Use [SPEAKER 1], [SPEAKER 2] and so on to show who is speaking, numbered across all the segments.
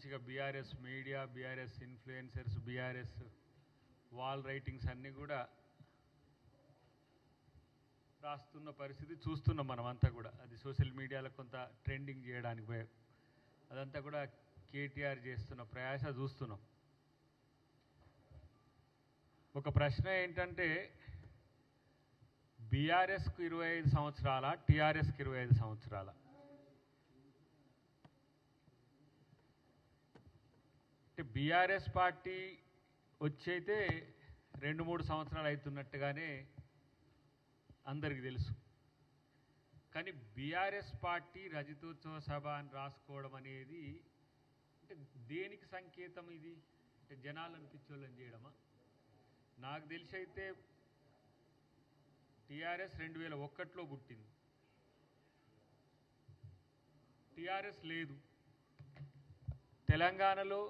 [SPEAKER 1] మంచిగా BRS media BRS influencers BRS wall writings అన్నీ కూడా రాస్తున్న పరిస్థితి చూస్తున్నాం మనం అంతా కూడా. అది సోషల్ మీడియాలో కొంత ట్రెండింగ్ చేయడానికి పోయే అదంతా కూడా కేటీఆర్ చేస్తున్న ప్రయాస చూస్తున్నాం. ఒక ప్రశ్న ఏంటంటే బీఆర్ఎస్కు ఇరవై ఐదు సంవత్సరాల టీఆర్ఎస్కి ఇరవై ఐదు సంవత్సరాల అంటే బీఆర్ఎస్ పార్టీ వచ్చైతే రెండు మూడు సంవత్సరాలు అవుతున్నట్టుగానే అందరికీ తెలుసు. కానీ బీఆర్ఎస్ పార్టీ రజతోత్సవ సభ అని రాసుకోవడం అనేది అంటే దేనికి సంకేతం ఇది? అంటే జనాలను పిచ్చోళ్ళని చేయడమా? నాకు తెలిసి అయితే టీఆర్ఎస్ రెండు వేల ఒక్కట్లో పుట్టింది. టీఆర్ఎస్ లేదు. తెలంగాణలో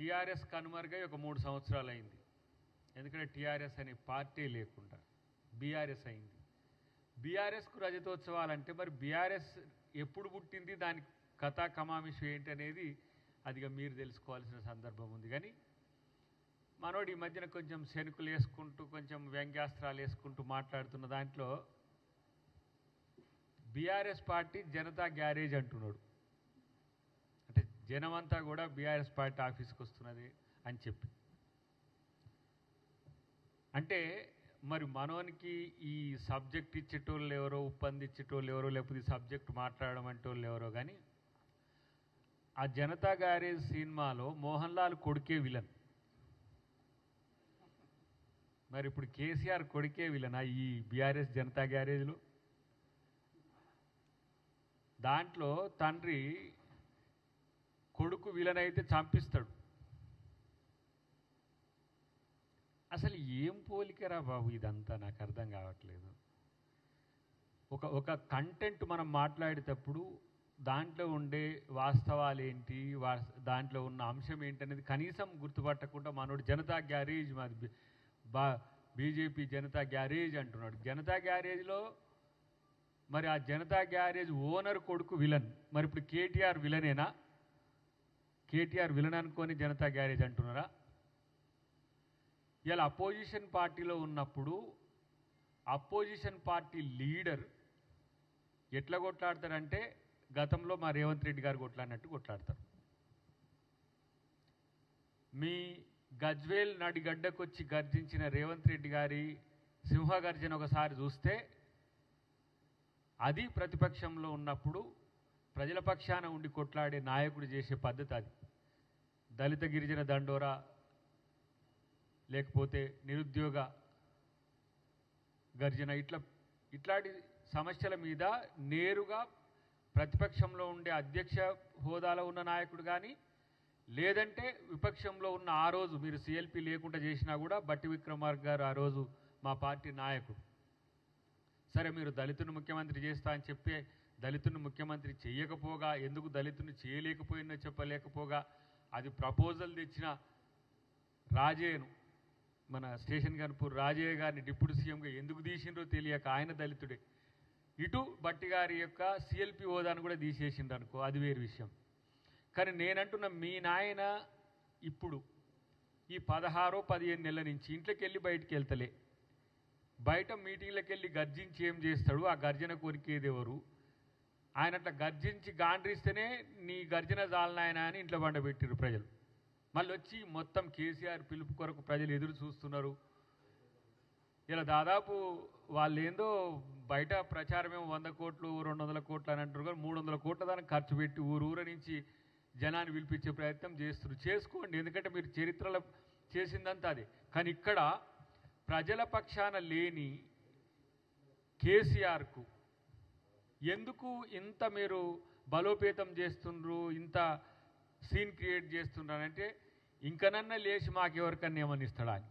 [SPEAKER 1] టీఆర్ఎస్ కనుమరుగై ఒక మూడు సంవత్సరాలు అయింది ఎందుకంటే టీఆర్ఎస్ అనే పార్టీ లేకుండా బీఆర్ఎస్ అయింది. బీఆర్ఎస్కు రజతోత్సవాలంటే మరి బీఆర్ఎస్ ఎప్పుడు పుట్టింది దాని కథా కమామిషం ఏంటి అనేది అదిగా మీరు తెలుసుకోవాల్సిన సందర్భం ఉంది. కానీ మనోడు ఈ మధ్యన కొంచెం శనుకులు వేసుకుంటూ కొంచెం వ్యంగ్యాస్త్రాలు వేసుకుంటూ మాట్లాడుతున్న దాంట్లో బీఆర్ఎస్ పార్టీ జనతా గ్యారేజ్ అంటున్నాడు. జనమంతా కూడా బీఆర్ఎస్ పార్టీ ఆఫీస్కి వస్తున్నది అని చెప్పి. అంటే మరి మనోనికి ఈ సబ్జెక్ట్ ఇచ్చేటోళ్ళు ఎవరో ఉప్పందించేటోళ్ళు ఎవరో లేకపోతే ఈ సబ్జెక్ట్ మాట్లాడడం అంటోళ్ళు ఎవరో కానీ ఆ జనతా గ్యారేజ్ సినిమాలో మోహన్ లాల్ కొడుకే విలన్. మరి ఇప్పుడు కేసీఆర్ కొడుకే విలనా ఈ బీఆర్ఎస్ జనతా గ్యారేజ్లో. దాంట్లో తండ్రి కొడుకు విలన్ అయితే చంపిస్తాడు. అసలు ఏం పోలికరా బాబు ఇదంతా? నాకు అర్థం కావట్లేదు. ఒక ఒక కంటెంట్ మనం మాట్లాడేటప్పుడు దాంట్లో ఉండే వాస్తవాలు ఏంటి? వా దాంట్లో ఉన్న అంశం ఏంటనేది కనీసం గుర్తుపట్టకుండా మనోడు జనతా గ్యారేజ్ మాది. బా బీజేపీ జనతా గ్యారేజ్ అంటున్నాడు. జనతా గ్యారేజ్లో మరి ఆ జనతా గ్యారేజ్ ఓనర్ కొడుకు విలన్. మరి ఇప్పుడు కేటీఆర్ విలనేనా? కేటీఆర్ విలన్ అనుకొని జనతా గ్యారేజ్ అంటున్నారా? ఇలా అపోజిషన్ పార్టీలో ఉన్నప్పుడు అపోజిషన్ పార్టీ లీడర్ ఎట్లా కొట్లాడతారంటే గతంలో మా రేవంత్ రెడ్డి గారు కొట్లాడినట్టు కొట్లాడతారు. మీ గజ్వేల్ నడిగడ్డకొచ్చి గర్జించిన రేవంత్ రెడ్డి గారి సింహగర్జన ఒకసారి చూస్తే అది ప్రతిపక్షంలో ఉన్నప్పుడు ప్రజల పక్షాన ఉండి కొట్లాడే నాయకుడు చేసే పద్ధతి అది. దళిత గిరిజన దండోరా లేకపోతే నిరుద్యోగ గర్జన ఇట్లా ఇట్లాంటి సమస్యల మీద నేరుగా ప్రతిపక్షంలో ఉండే అధ్యక్ష హోదాలో ఉన్న నాయకుడు కానీ లేదంటే విపక్షంలో ఉన్న ఆ రోజు మీరు సిఎల్పి లేకుండా చేసినా కూడా బట్టి విక్రమార్క గారు ఆ రోజు మా పార్టీ నాయకుడు. సరే మీరు దళితుని ముఖ్యమంత్రి చేస్తా అని చెప్పే దళితుని ముఖ్యమంత్రి చేయకపోగా ఎందుకు దళితుని చేయలేకపోయిందో చెప్పలేకపోగా అది ప్రపోజల్ తెచ్చిన రాజేను మన స్టేషన్ కనుపూర్ రాజయ్య గారిని డిప్యూటీ సీఎంగా ఎందుకు తీసిండ్రో తెలియక ఆయన దళితుడే. ఇటు బట్టి గారి యొక్క సిఎల్పి హోదాను కూడా తీసేసిండ్రు అనుకో అది వేరు విషయం. కానీ నేనంటున్న మీ నాయన ఇప్పుడు ఈ పదహారో పదిహేను నెలల నుంచి ఇంట్లోకి వెళ్ళి బయటికి వెళ్తలే. బయట మీటింగ్లకు వెళ్ళి గర్జించి ఏం చేస్తాడు? ఆ గర్జన కోరికేది ఎవరు? ఆయన అట్లా గర్జించి గాండ్రిస్తేనే నీ గర్జన జాలనాయన అని ఇంట్లో బండబెట్టిరు ప్రజలు. మళ్ళీ వచ్చి మొత్తం కేసీఆర్ పిలుపు కొరకు ప్రజలు ఎదురు చూస్తున్నారు. ఇలా దాదాపు వాళ్ళు ఏందో బయట ప్రచారమేమో వంద కోట్లు రెండు వందల కోట్లు అని అంటారు కానీ మూడు వందల కోట్ల దానికి ఖర్చు పెట్టి ఊరు ఊర నుంచి జనాన్ని పిలిపించే ప్రయత్నం చేస్తున్నారు చేసుకోండి ఎందుకంటే మీరు చరిత్రలో చేసిందంతా అదే. కానీ ఇక్కడ ప్రజల పక్షాన లేని కేసీఆర్కు ఎందుకు ఇంత మీరు బలోపేతం చేస్తుండ్రు ఇంత సీన్ క్రియేట్ చేస్తున్నారంటే ఇంకనన్నా లేచి మాకెవరికన్నా ఏమని ఇస్తాడా అని.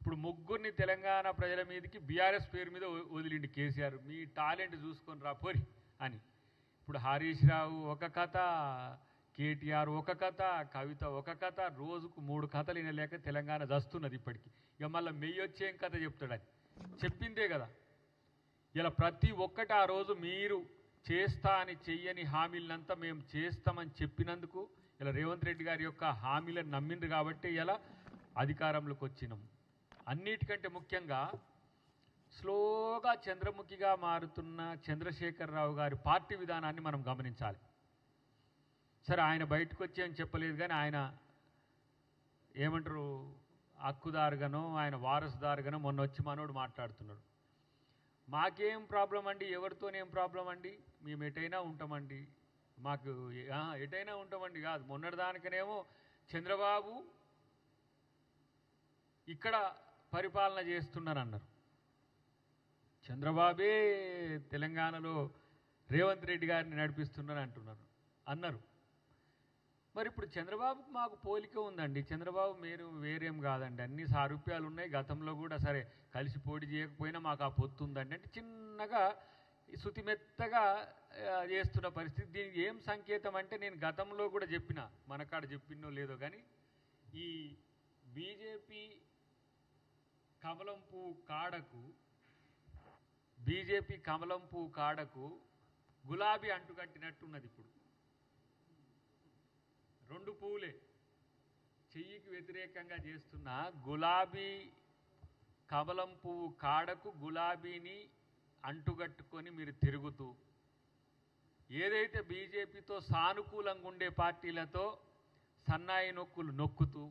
[SPEAKER 1] ఇప్పుడు ముగ్గురిని తెలంగాణ ప్రజల మీదకి బీఆర్ఎస్ పేరు మీద వదిలిండి కేసీఆర్. మీ టాలెంట్ చూసుకొని రా పోరి అని. ఇప్పుడు హరీష్ రావు ఒక కథ కేటీఆర్ ఒక కథ కవిత ఒక కథ రోజుకు మూడు కథలు వినలేక తెలంగాణ దస్తున్నది ఇప్పటికి. ఇక మళ్ళీ మెయ్యి వచ్చి ఏం కథ చెప్తాడని చెప్పిందే కదా. ఇలా ప్రతి ఒక్కటి ఆ రోజు మీరు చేస్తా అని చెయ్యని హామీలనంతా మేము చేస్తామని చెప్పినందుకు ఇలా రేవంత్ రెడ్డి గారి యొక్క హామీలను నమ్మిండ్రు కాబట్టి ఇలా అధికారంలోకి వచ్చినాం. అన్నిటికంటే ముఖ్యంగా స్లోగా చంద్రముఖిగా మారుతున్న చంద్రశేఖరరావు గారి పార్టీ విధానాన్ని మనం గమనించాలి. సరే ఆయన బయటకు వచ్చి అని చెప్పలేదు కానీ ఆయన ఏమంటారు హక్కుదారుగానో ఆయన వారసుదారుగానో మొన్న వచ్చి మనోడు మాట్లాడుతున్నాడు. మాకేం ప్రాబ్లం అండి? ఎవరితోనేం ప్రాబ్లం అండి? మేము ఎటైనా ఉంటామండి. మాకు ఎటైనా ఉంటామండి కాదు. మొన్నటిదానికనేమో చంద్రబాబు ఇక్కడ పరిపాలన చేస్తున్నారన్నారు. చంద్రబాబే తెలంగాణలో రేవంత్ రెడ్డి గారిని నడిపిస్తున్నారు అంటున్నారు అన్నారు. మరి ఇప్పుడు చంద్రబాబుకు మాకు పోలిక ఉందండి. చంద్రబాబు మీరు వేరేం కాదండి. అన్ని సారూప్యాలు ఉన్నాయి గతంలో కూడా సరే కలిసి పోటీ చేయకపోయినా మాకు ఆ పొత్తు ఉందండి. అంటే చిన్నగా శుతిమెత్తగా చేస్తున్న పరిస్థితి. దీనికి ఏం సంకేతం అంటే నేను గతంలో కూడా చెప్పిన మనకాడ చెప్పినో లేదో కానీ ఈ బీజేపీ కమలం పువ్వు కాడకు బీజేపీ కమలం పువ్వు కాడకు గులాబీ అంటుకట్టినట్టున్నది ఇప్పుడు. రెండు పువ్వులే. చెయ్యికి వ్యతిరేకంగా చేస్తున్న గులాబీ కమలం పువ్వు కాడకు గులాబీని అంటుగట్టుకొని మీరు తిరుగుతూ ఏదైతే బీజేపీతో సానుకూలంగా ఉండే పార్టీలతో సన్నాయి నొక్కులు నొక్కుతూ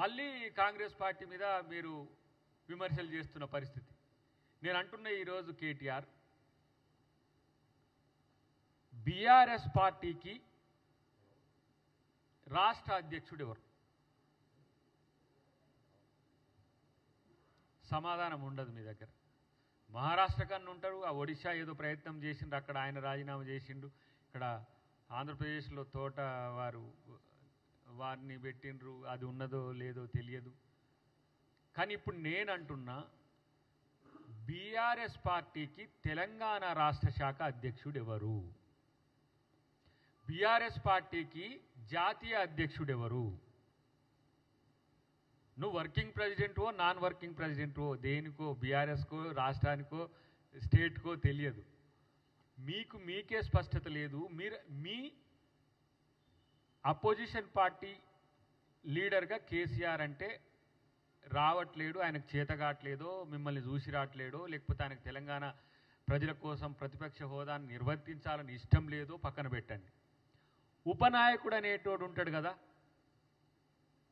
[SPEAKER 1] మళ్ళీ కాంగ్రెస్ పార్టీ మీద మీరు విమర్శలు చేస్తున్న పరిస్థితి. నేను అంటున్న ఈరోజు కేటీఆర్ బీఆర్ఎస్ పార్టీకి రాష్ట్ర అధ్యక్షుడు ఎవరు? సమాధానం ఉండదు మీ దగ్గర. మహారాష్ట్ర కన్నా ఉంటారు ఆ ఒడిశా ఏదో ప్రయత్నం చేసిండ్రు అక్కడ ఆయన రాజీనామా చేసిండు. ఇక్కడ ఆంధ్రప్రదేశ్లో తోట వారు వారిని పెట్టిండ్రు అది ఉన్నదో లేదో తెలియదు. కానీ ఇప్పుడు నేను అంటున్నా బీఆర్ఎస్ పార్టీకి తెలంగాణ రాష్ట్ర శాఖ అధ్యక్షుడు ఎవరు? బీఆర్ఎస్ పార్టీకి జాతీయ అధ్యక్షుడు ఎవరు నువ్వు వర్కింగ్ ప్రెసిడెంట్వో నాన్ వర్కింగ్ ప్రెసిడెంట్వో దేనికో బీఆర్ఎస్కో రాష్ట్రానికో స్టేట్కో తెలియదు. మీకు మీకే స్పష్టత లేదు. మీరు మీ అపోజిషన్ పార్టీ లీడర్గా కేసీఆర్ అంటే రావట్లేడు ఆయనకు చేతగాట్లేదో మిమ్మల్ని చూసి రావట్లేడో లేకపోతే ఆయనకు తెలంగాణ ప్రజల కోసం ప్రతిపక్ష హోదాను నిర్వర్తించాలని ఇష్టం లేదో పక్కన పెట్టండి. ఉపనాయకుడు అనేటోడు ఉంటాడు కదా?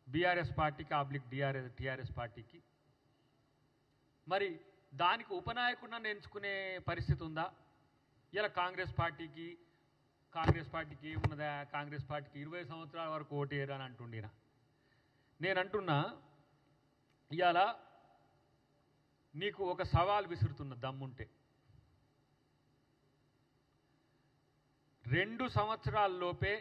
[SPEAKER 1] బీఆర్ఎస్ పార్టీకి ఆబ్లిక్ డిఆర్ఎస్ టీఆర్ఎస్ పార్టీకి. మరి దానికి ఉపనాయకుడిని ఎంచుకునే పరిస్థితి ఉందా ఇలా కాంగ్రెస్ పార్టీకి కాంగ్రెస్ పార్టీకి ఏమున్నదా కాంగ్రెస్ పార్టీకి ఇరవై సంవత్సరాల వరకు ఓటేరు అని అంటుండిన? నేను అంటున్నా ఇవాళ నీకు ఒక సవాల్ విసురుతున్న దమ్ముంటే. రెండు సంవత్సరాల్లోపే